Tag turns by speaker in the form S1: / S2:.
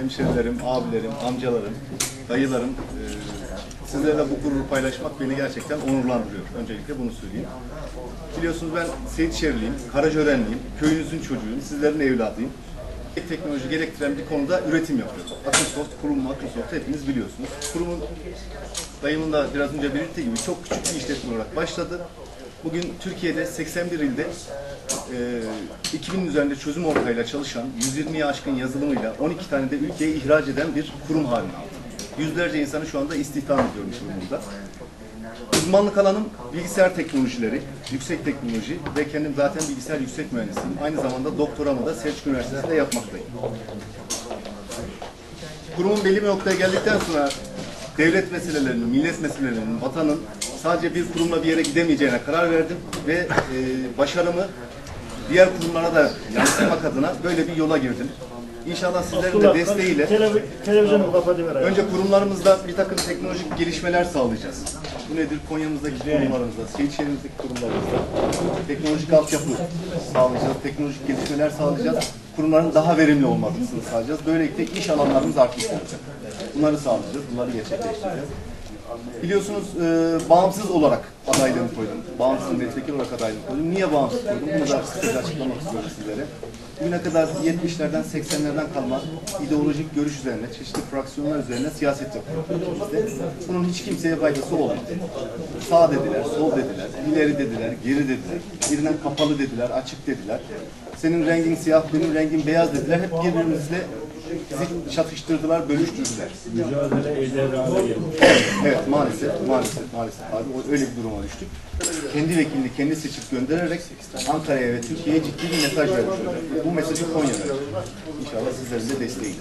S1: hemşerilerim, abilerim, amcalarım, dayılarım. e, sizlerle bu gururu paylaşmak beni gerçekten onurlandırıyor. Öncelikle bunu söyleyeyim. Biliyorsunuz ben Seyitşehirliyim, Karacörenliyim, köyünüzün çocuğuyum, sizlerin evladıyım. Teknoloji gerektiren bir konuda üretim yapıyorum. Akınsoft, kurum Akınsoft hepiniz biliyorsunuz. Kurumun dayımın da biraz önce belirttiği gibi çok küçük bir işletme olarak başladı. Bugün Türkiye'de 81 ilde e, 2000'in üzerinde çözüm ortağıyla çalışan, 120'ye aşkın yazılımıyla 12 tane de ülkeye ihraç eden bir kurum haline aldı. Yüzlerce insanı şu anda istihdam ediyorum kurumunda. Uzmanlık alanım bilgisayar teknolojileri, yüksek teknoloji ve kendim zaten bilgisayar yüksek mühendisiyim. Aynı zamanda doktoramı da Selçuk Üniversitesi'nde yapmaktayım. Kurumun belli bir noktaya geldikten sonra devlet meselelerinin, millet meselelerinin, vatanın sadece bir kurumla bir yere gidemeyeceğine karar verdim ve e, başarımı diğer kurumlara da yansıtmak adına böyle bir yola girdim. İnşallah sizlerin de desteğiyle
S2: televizyonu kapatıver.
S1: Önce kurumlarımızda bir takım teknolojik gelişmeler sağlayacağız. Bu nedir? Konya'mızdaki kurumlarımızda, Seyitşehir'imizdeki kurumlarımızda teknolojik altyapı sağlayacağız, teknolojik gelişmeler sağlayacağız. Kurumların daha verimli olmasını sağlayacağız. Böylelikle iş alanlarımız artmış olacak. Bunları sağlayacağız, bunları gerçekleştireceğiz. Biliyorsunuz e, bağımsız olarak adaylığımı koydum. Bağımsız milletvekili olarak adaylığımı koydum. Niye bağımsız koydum? Bunu da kısaca açıklamak istiyorum sizlere. Bugüne kadar 70'lerden 80'lerden kalma ideolojik görüş üzerine, çeşitli fraksiyonlar üzerine siyaset ülkemizde. Bunun hiç kimseye faydası olmadı. Sağ dediler, sol dediler, ileri dediler, geri dediler. Birinden kapalı dediler, açık dediler. Senin rengin siyah, benim rengim beyaz dediler. Hep birbirimizle bizi çatıştırdılar, bölüştürdüler.
S2: Mücadele eder hale.
S1: Evet maalesef, maalesef, maalesef abi o- öyle bir duruma düştük. Kendi vekilini kendi seçip göndererek Ankara'ya ve Türkiye'ye ciddi bir mesaj vermiş. Bu mesajı Konya verecek. İnşallah sizlerin de desteğiyle.